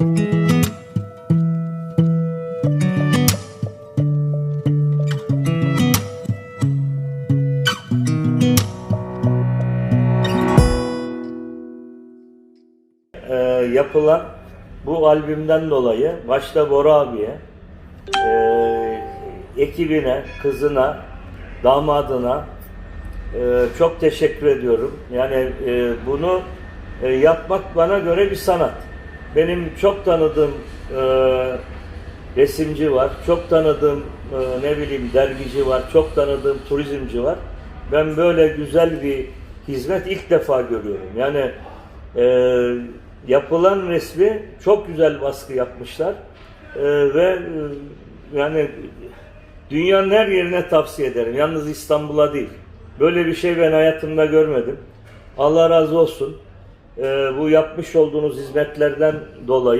e, yapılan bu albümden dolayı başta Bora abiye, e, ekibine, kızına, damadına e, çok teşekkür ediyorum. Yani e, bunu e, yapmak bana göre bir sanat. Benim çok tanıdığım e, resimci var, çok tanıdığım e, ne bileyim dergici var, çok tanıdığım turizmci var. Ben böyle güzel bir hizmet ilk defa görüyorum. Yani e, yapılan resmi çok güzel baskı yapmışlar E, ve e, yani dünyanın her yerine tavsiye ederim. Yalnız İstanbul'a değil. Böyle bir şey ben hayatımda görmedim. Allah razı olsun. E, bu yapmış olduğunuz hizmetlerden dolayı